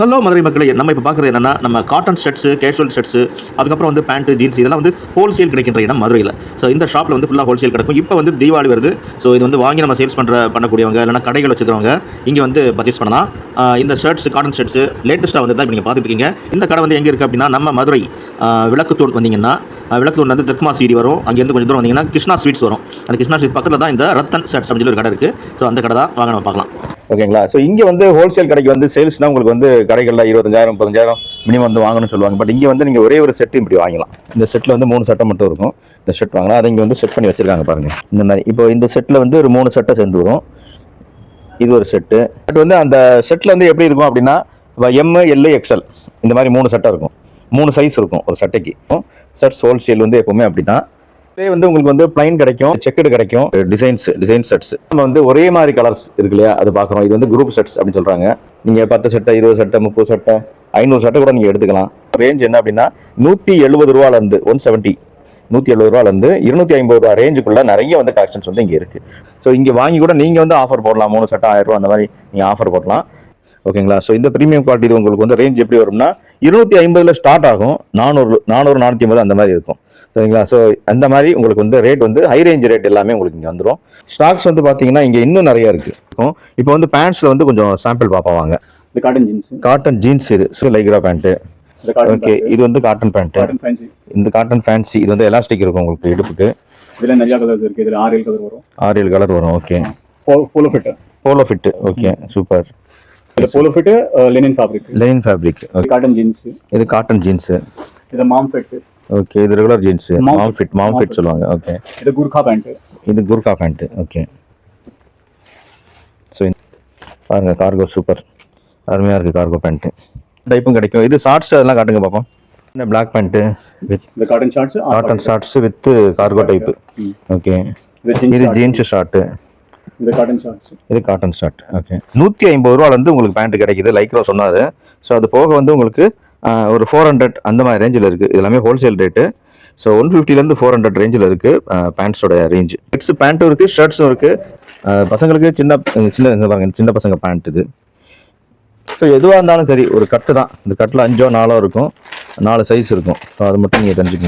Hello Madurai மக்களே. நம்ம இப்போ பார்க்குறது என்னன்னா நம்ம காட்டன் ஷர்ட்ஸு கேஷுவல் ஷர்ட்ஸு அதுக்கப்புறம் வந்து பேண்ட்டு ஜீன்ஸ் இதெல்லாம் வந்து ஹோல்சேல் கிடைக்கின்ற இடம் மதுரையில். ஸோ இந்த ஷாப்பில் வந்து ஃபுல்லாக ஹோல்சேல் கிடைக்கும். இப்போ வந்து தீபாவளி வருது. ஸோ இது வந்து வாங்கி நம்ம சேல்ஸ் பண்ணுற பண்ணக்கூடியவங்க இல்லைனா கடைகள் வச்சுக்கிறவங்க இங்கே வந்து பர்ச்சேஸ் பண்ணலாம். இந்த ஷர்ட்ஸ் காட்டன் ஷர்ட்ஸு லேட்டஸ்ட்டாக வந்து தான் இப்போ நீங்கள் பார்த்துட்டு இருக்கீங்க. இந்த கடை வந்து எங்கே இருக்குது அப்படின்னா நம்ம மதுரை விளக்குத்தூள் வந்தீங்கன்னா விளக்குத்தூள் வந்து தெற்குமா சீதி வரும். அங்கேருந்து கொஞ்சம் தூரம் வந்தீங்கன்னா கிருஷ்ணா ஸ்வீட்ஸ் வரும். அந்த கிருஷ்ணா ஸ்வீட் பக்கத்தில் தான் இந்த ரத்தன் ஷர்ட்ஸ் அப்படின்னு சொல்லி ஒரு கடை இருக்குது ஸோ அந்த கடை தான். வாங்க நம்ம பார்க்கலாம். ஓகேங்களா? ஸோ இங்கே வந்து ஹோல்சேல் கடைக்கு வந்து சேல்ஸ்னால் உங்களுக்கு வந்து கடைகளில் இருபத்தஞ்சாயிரம் முப்பத்தஞ்சாயிரம் மினிமம் வந்து வாங்கணும்னு சொல்லுவாங்க. பட் இங்கே வந்து நீங்கள் ஒரே ஒரு செட்டு இப்படி வாங்கலாம் இந்த செட்டில் வந்து மூணு சட்டை மட்டும் இருக்கும். இந்த செட் வாங்கலாம். அதை இங்கே வந்து செட் பண்ணி வச்சிருக்காங்க பாருங்கள் இந்த மாதிரி. இப்போ இந்த செட்டில் வந்து ஒரு மூணு சட்டை சேர்ந்து வரும். இது ஒரு செட்டு பட் வந்து அந்த செட்டில் வந்து எப்படி இருக்கும் அப்படின்னா எம் எல்லு எக்ஸ்எல் இந்த மாதிரி மூணு சட்டை இருக்கும். மூணு சைஸ் இருக்கும் ஒரு சட்டைக்கு. ஷர்ட்ஸ் ஹோல்சேல் வந்து எப்போவுமே அப்படி தான் இதே வந்து உங்களுக்கு வந்து பிளைன் கிடைக்கும் செக்குடு கிடைக்கும். டிசைன்ஸ் டிசைன் செட்ஸ் நம்ம வந்து ஒரே மாதிரி கலர்ஸ் இருக்கு இல்லையா? அது பார்க்குறோம். இது வந்து குரூப் செட்ஸ் அப்படின்னு சொல்றாங்க. நீங்க பத்து சட்டை இருபது சட்டை முப்பது சட்டை ஐநூறு சட்டை கூட நீங்க எடுத்துக்கலாம். ரேஞ்ச் என்ன அப்படின்னா நூற்றி எழுபது ரூபால இருந்து ஒன் செவன்ட்டி நூற்றி எழுபது ரூபால இருந்து இருநூத்தி ஐம்பது ரூபா ரேஞ்சுக்குள்ள நிறைய வந்து கலெக்ஷன்ஸ் வந்து இங்கே இருக்கு. ஸோ இங்கே வாங்கி கூட நீங்க வந்து ஆஃபர் போடலாம். மூணு சட்டை ஆயிரம் ரூபா அந்த மாதிரி நீங்க ஆஃபர் போடலாம். ஓகேங்களா? ஸோ இந்த ப்ரீமியம் குவாலிட்டி இது உங்களுக்கு வந்து ரேஞ்ச் எப்படி வரும்னா இருநூத்தி ஐம்பதுல ஸ்டார்ட் ஆகும். நானூறு நானூறு நானூற்றி ஐம்பது அந்த மாதிரி இருக்கும். சரிங்களா? ஸோ அந்த மாதிரி உங்களுக்கு வந்து ரேட் வந்து ஹை ரேஞ்ச் ரேட் எல்லாமே உங்களுக்கு இங்கே வந்துடும் ஸ்டாக்ஸ் வந்து பார்த்தீங்கன்னா இங்கே இன்னும் நிறைய இருக்கு. இப்போ வந்து பேண்ட்ஸில் வந்து கொஞ்சம் சாம்பிள் பார்ப்போம் வாங்க. இந்த காட்டன் ஜீன்ஸ் காட்டன் ஜீன்ஸ் இது. ஸோ லைக்ரா பேண்ட்டு ஓகே இது வந்து காட்டன் பேண்ட்டு இந்த காட்டன் ஃபேன்சி இது வந்து எலாஸ்டிக் இருக்கும் உங்களுக்கு இடுப்புக்கு. இதுல நிறைய கலர்ஸ் இருக்கு. இதுல ஆறு கலர் வரும். ஆறு ஏழு கலர் வரும். Okay polo fit polo fit okay super இதுல polo fit linen fabric line fabric cotton jeans இது காட்டன் ஜீன்ஸு இது மாம் ஃபிட் ஓகே இது regular jeans mom fit mom fit. சொல்லுவாங்க ஓகே இது குர்கா பேண்ட் இது குர்கா பேண்ட்டு ஓகே ஸோ பாருங்க cargo super அருமையாக இருக்குது கார்கோ பேண்ட்டு டைப்பும் கிடைக்கும். இது ஷார்ட்ஸ் அதெல்லாம் காட்டுங்க பார்ப்போம் இந்த black pant with cotton shorts cotton shorts with cargo type. Okay இது இது ஜீன்ஸ் ஷார்ட்டு இது காட்டன் ஷார்ட்ஸ் இது காட்டன் ஷார்ட் ஓகே நூற்றி ஐம்பது ரூபாலேருந்து உங்களுக்கு பேண்ட் கிடைக்குது லைக்ரோ சொன்னார். ஸோ அது போக வந்து உங்களுக்கு ஒரு ஃபோர் ஹண்ட்ரட் அந்த மாதிரி ரேஞ்சில் இருக்குது இது எல்லாமே ஹோல்சேல் ரேட்டு ஸோ ஒன் ஃபிஃப்டிலேருந்து ஃபோர் ஹண்ட்ரட் ரேஞ்சில் இருக்குது பேண்ட்ஸோட ரேஞ்சு கிட்ஸ் பேண்ட்டும் இருக்குது ஷர்ட்ஸும் இருக்குது பசங்களுக்கு சின்ன சின்ன பாருங்க சின்ன பசங்க பேண்ட் இது. ஸோ எதுவாக இருந்தாலும் சரி ஒரு கட்டு தான். இந்த கட்டில் அஞ்சோ நாலோ இருக்கும். நாலு சைஸ் இருக்கும். ஸோ அது மட்டும் நீங்கள் தெரிஞ்சுக்கணும்.